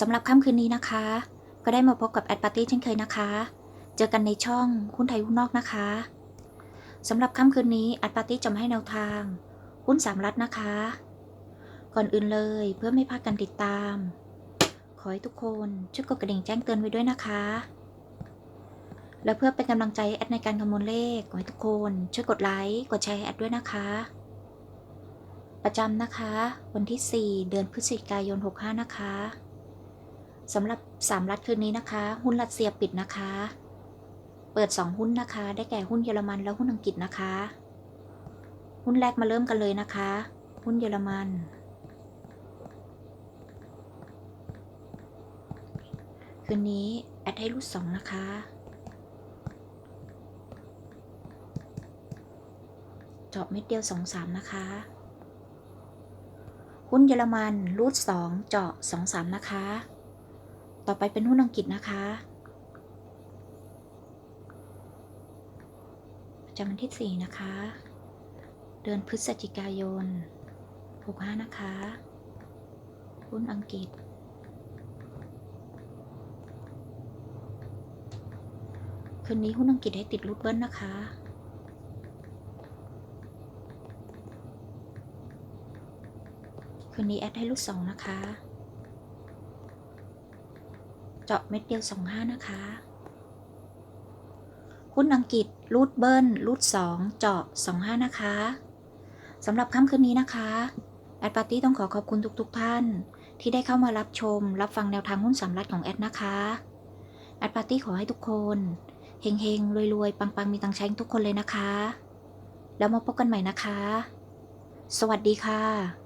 สำหรับค่ำคืนนี้นะคะ ก็ได้มาพบกับแอดปาร์ตี้เช่นเคยนะคะ เจอกันในช่องหุ้นไทยหุ้นนอกนะคะสำหรับค่ำคืนนี้แอดปาร์ตี้จะมาให้แนวทางหุ้นสามรัฐนะคะ ก่อนอื่นเลยเพื่อไม่พลาดการติดตาม ขอให้ทุกคนช่วยกดกระดิ่งแจ้งเตือนไว้ด้วยนะคะ และเพื่อเป็นกำลังใจแอดในการคำนวณเลขขอให้ทุกคนช่วยกดไลค์กดแชร์ให้แอดด้วยนะคะประจำนะคะ วันที่ 4 เดือนพฤศจิกายน 65 นะคะ สำหรับ 3 รัฐคืนนี้นะคะ หุ้นรัสเซียปิดนะคะ เปิด 2 หุ้นนะคะ ได้แก่หุ้นเยอรมันและหุ้นอังกฤษนะคะ หุ้นแรกมาเริ่มกันเลยนะคะ หุ้นเยอรมัน คืนนี้แอดให้รูดสองนะคะเจาะเม็ดเดียวสองสามนะคะ หุ้นเยอรมันรูดสองเจาะสองสามนะคะ ต่อไปเป็นหุ้นอังกฤษนะคะประจำวันที่สี่นะคะ เดือนพฤศจิกายนหกห้านะคะ หุ้นอังกฤษ คืนนี้หุ้นอังกฤษให้ติดรูดเบิ้ลนะคะคืนนี้แอดให้รูดสองนะคะ เจาะเม็ดเดียวสองห้านะคะ หุ้นอังกฤษรูดเบิ้ลรูดสองเจาะสองห้านะคะสำหรับค่ำคืนนี้นะคะ แอดปาร์ตี้ต้องขอขอบคุณทุกๆทท่าน ที่ได้เข้ามารับชม รับฟังแนวทางหุ้นสำรัดของแอดนะคะ แอดปาร์ตี้ขอให้ทุกคนเฮงๆรวยๆ ปังๆ มีตังใช้ทุกคนเลยนะคะ แล้วมาพบกันใหม่นะคะ สวัสดีค่ะ